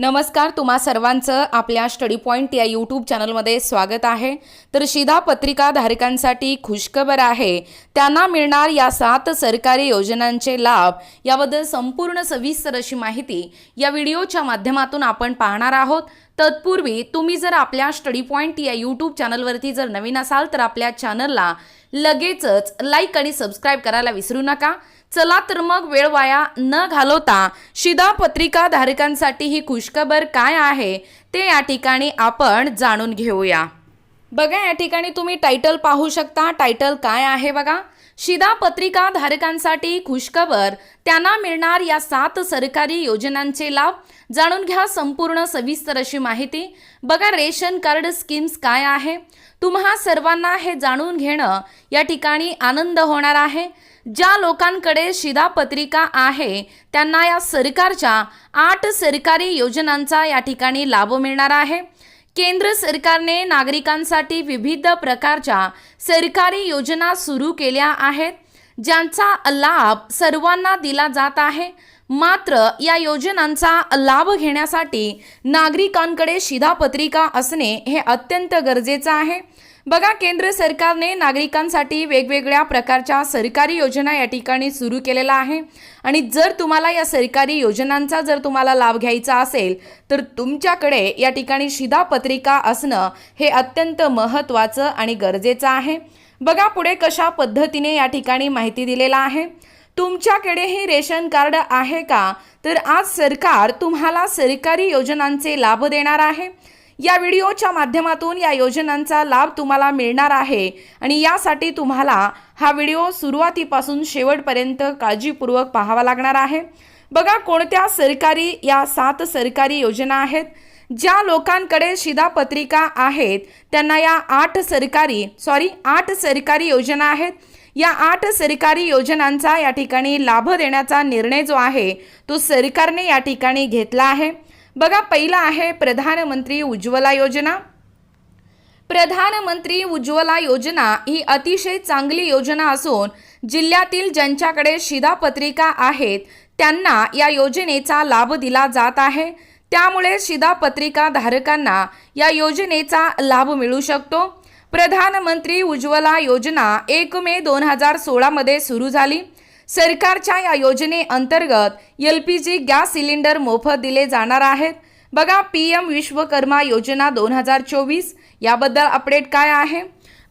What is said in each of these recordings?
नमस्कार तुम्हा सर्वांचं आपल्या स्टडी पॉईंट या यूट्यूब चॅनलमध्ये स्वागत आहे. तर शिधा पत्रिका धारकांसाठी खुशखबर आहे. त्यांना मिळणार या सात सरकारी योजनांचे लाभ याबद्दल संपूर्ण सविस्तर अशी माहिती या व्हिडिओच्या माध्यमातून आपण पाहणार आहोत. तत्पूर्वी तुम्ही जर आपल्या स्टडी पॉईंट या यूट्यूब चॅनलवरती जर नवीन असाल तर आपल्या चॅनलला लगेचच लाईक आणि सबस्क्राईब करायला विसरू नका. चला तर मग वेळ वाया न घालवता शिदा पत्रिका धारकांसाठी ही खुशखबर काय आहे ते या ठिकाणी आपण जाणून घेऊया. बघा या ठिकाणी तुम्ही टायटल पाहू शकता. टायटल काय आहे बघा? शिदा पत्रिका धारकांसाठी खुशखबर त्यांना मिळणार या सात सरकारी योजनांचे लाभ. जाणून घ्या संपूर्ण सविस्तर अशी माहिती. बघा रेशन कार्ड स्कीम्स काय आहे? तुम्हा सर्वांना हे जाणून घेणं या ठिकाणी आनंद होणार आहे. ज्या लोकांकडे शिधापत्रिका आहे त्यांना या सरकारच्या आठ सरकारी योजनांचा या ठिकाणी लाभ मिळणार आहे. केंद्र सरकारने नागरिकांसाठी विविध प्रकारच्या सरकारी योजना सुरू केल्या आहेत. ज्यांचा लाभ सर्वांना दिला जात आहे. मात्र या योजनांचा लाभ घेण्यासाठी नागरिकांकडे शिधापत्रिका असणे हे अत्यंत गरजेचं आहे. बघा केंद्र सरकारने नागरिकांसाठी वेगवेगळ्या प्रकारच्या सरकारी योजना या ठिकाणी सुरू केलेल्या आहे. आणि जर तुम्हाला या सरकारी योजनांचा जर तुम्हाला लाभ घ्यायचा असेल तर तुमच्याकडे या ठिकाणी शिधापत्रिका असणं हे अत्यंत महत्त्वाचं आणि गरजेचं आहे. बघा पुढे कशा पद्धतीने या ठिकाणी माहिती दिलेला आहे. तुमच्याकडेही रेशन कार्ड आहे का? तर आज सरकार तुम्हाला सरकारी योजनांचे लाभ देणार आहे. या व्हिडिओच्या माध्यमातून या योजनांचा लाभ तुम्हाला मिळणार आहे. आणि यासाठी तुम्हाला हा व्हिडिओ सुरुवातीपासून शेवटपर्यंत काळजीपूर्वक पाहावा लागणार आहे. बघा कोणत्या सरकारी या सात सरकारी योजना आहेत. ज्या लोकांकडे शिधापत्रिका आहेत त्यांना या आठ सरकारी सॉरी आठ सरकारी योजना आहेत. या आठ सरकारी योजनांचा या ठिकाणी लाभ देण्याचा निर्णय जो आहे तो सरकारने या ठिकाणी घेतला आहे. बघा पहिला आहे प्रधानमंत्री उज्ज्वला योजना. प्रधानमंत्री उज्ज्वला योजना ही अतिशय चांगली योजना असून जिल्ह्यातील ज्यांच्याकडे शिधापत्रिका आहेत त्यांना या योजनेचा लाभ दिला जात आहे. त्यामुळे शिधापत्रिका धारकांना या योजनेचा लाभ मिळू शकतो. प्रधानमंत्री उज्ज्वला योजना एक मे दोन हजार सोळामध्ये सुरू झाली. सरकारच्या या योजनेअंतर्गत L P G gas cylinder मोफत दिले जाणार आहेत. बघा पी एम विश्वकर्मा योजना दोन हजार चोवीस याबद्दल अपडेट काय आहे?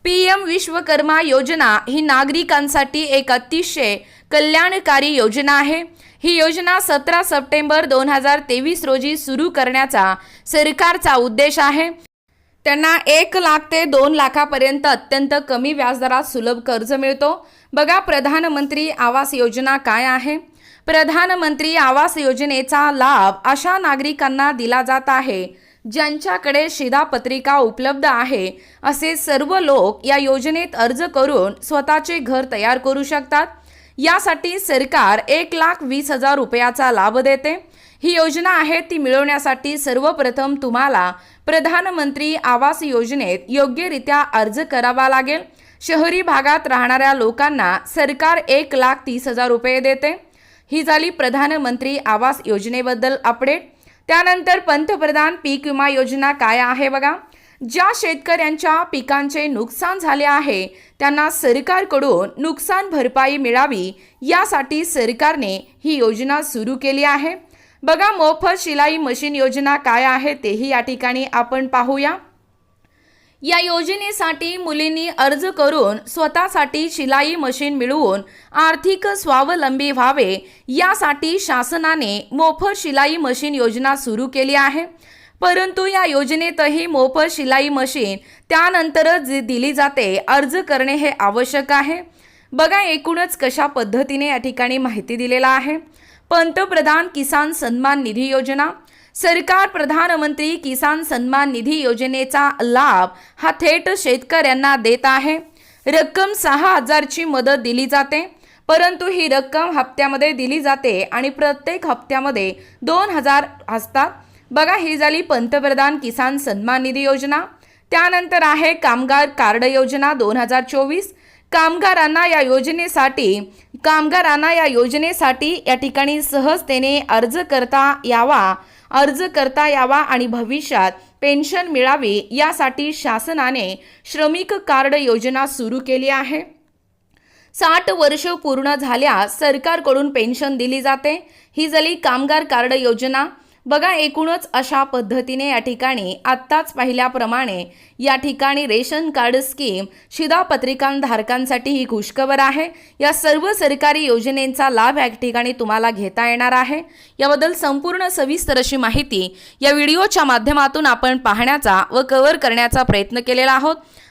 पी एम विश्वकर्मा योजना ही नागरिकांसाठी एक अतिशय कल्याणकारी योजना आहे. ही योजना सतरा सप्टेंबर दोन हजार तेवीस रोजी सुरू करण्याचा सरकारचा उद्देश आहे. त्यांना एक लाख ते दोन लाखापर्यंत अत्यंत कमी व्याजदरात सुलभ कर्ज मिळतो. बघा प्रधानमंत्री आवास योजना काय आहे? प्रधानमंत्री आवास योजनेचा लाभ अशा नागरिकांना दिला जात आहे ज्यांच्याकडे शिधापत्रिका उपलब्ध आहे. असे सर्व लोक या योजनेत अर्ज करून स्वतःचे घर तयार करू शकतात. यासाठी सरकार एक लाख वीस हजार रुपयाचा लाभ देते. ही योजना आहे ती मिळवण्यासाठी सर्वप्रथम तुम्हाला प्रधानमंत्री आवास योजनेत योग्यरित्या अर्ज करावा लागेल. शहरी भागात राहणाऱ्या लोकांना सरकार एक लाख तीस हजार रुपये देते. ही झाली प्रधानमंत्री आवास योजनेबद्दल अपडेट त्यानंतर पंतप्रधान पीक विमा योजना काय आहे बघा. ज्या शेतकऱ्यांच्या पिकांचे नुकसान झाले आहे त्यांना सरकारकडून नुकसान भरपाई मिळावी यासाठी सरकारने ही योजना सुरू केली आहे. बघा मोफत शिलाई मशीन योजना काय आहे तेही या ठिकाणी आपण पाहूया. या योजनेसाठी मुलींनी अर्ज करून स्वतःसाठी शिलाई मशीन मिळवून आर्थिक स्वावलंबी व्हावे यासाठी शासनाने मोफत शिलाई मशीन योजना सुरू केली आहे. परंतु या योजनेतही मोफत शिलाई मशीन त्यानंतरच जी दिली जाते अर्ज करणे हे आवश्यक आहे. बघा एकूणच कशा पद्धतीने या ठिकाणी माहिती दिलेला आहे. पंतप्रधान किसान सन्मान निधी योजना सरकार प्रधानमंत्री किसान सन्मान निधी योजनेचा लाभ हा थेट शेतकऱ्यांना देत आहे. रक्कम सहा हजारची मदत दिली जाते परंतु ही रक्कम हप्त्यामध्ये दिली जाते आणि प्रत्येक हप्त्यामध्ये दोन हजार असतात. बघा ही झाली पंतप्रधान किसान सन्मान निधी योजना. त्यानंतर आहे कामगार कार्ड योजना दोन हजार चोवीस. कामगारांना या योजनेसाठी कामगारांना या योजनेसाठी या ठिकाणी सहजतेने अर्ज करता यावा अर्ज करता यावा आणि भविष्यात पेन्शन मिळावी यासाठी शासनाने श्रमिक कार्ड योजना सुरू केली आहे. साठ वर्ष पूर्ण झाल्यास सरकारकडून पेन्शन दिली जाते. ही झाली कामगार कार्ड योजना बघा एकूणच अशा पद्धतीने या ठिकाणी आत्ताच पाहिल्याप्रमाणे या ठिकाणी रेशन कार्ड स्कीम शिधापत्रिकांधारकांसाठी ही खुशखबर आहे. या सर्व सरकारी योजनेचा लाभ या ठिकाणी तुम्हाला घेता येणार आहे. याबद्दल संपूर्ण सविस्तर अशी माहिती या व्हिडिओच्या माध्यमातून आपण पाहण्याचा व कव्हर करण्याचा प्रयत्न केलेला आहोत.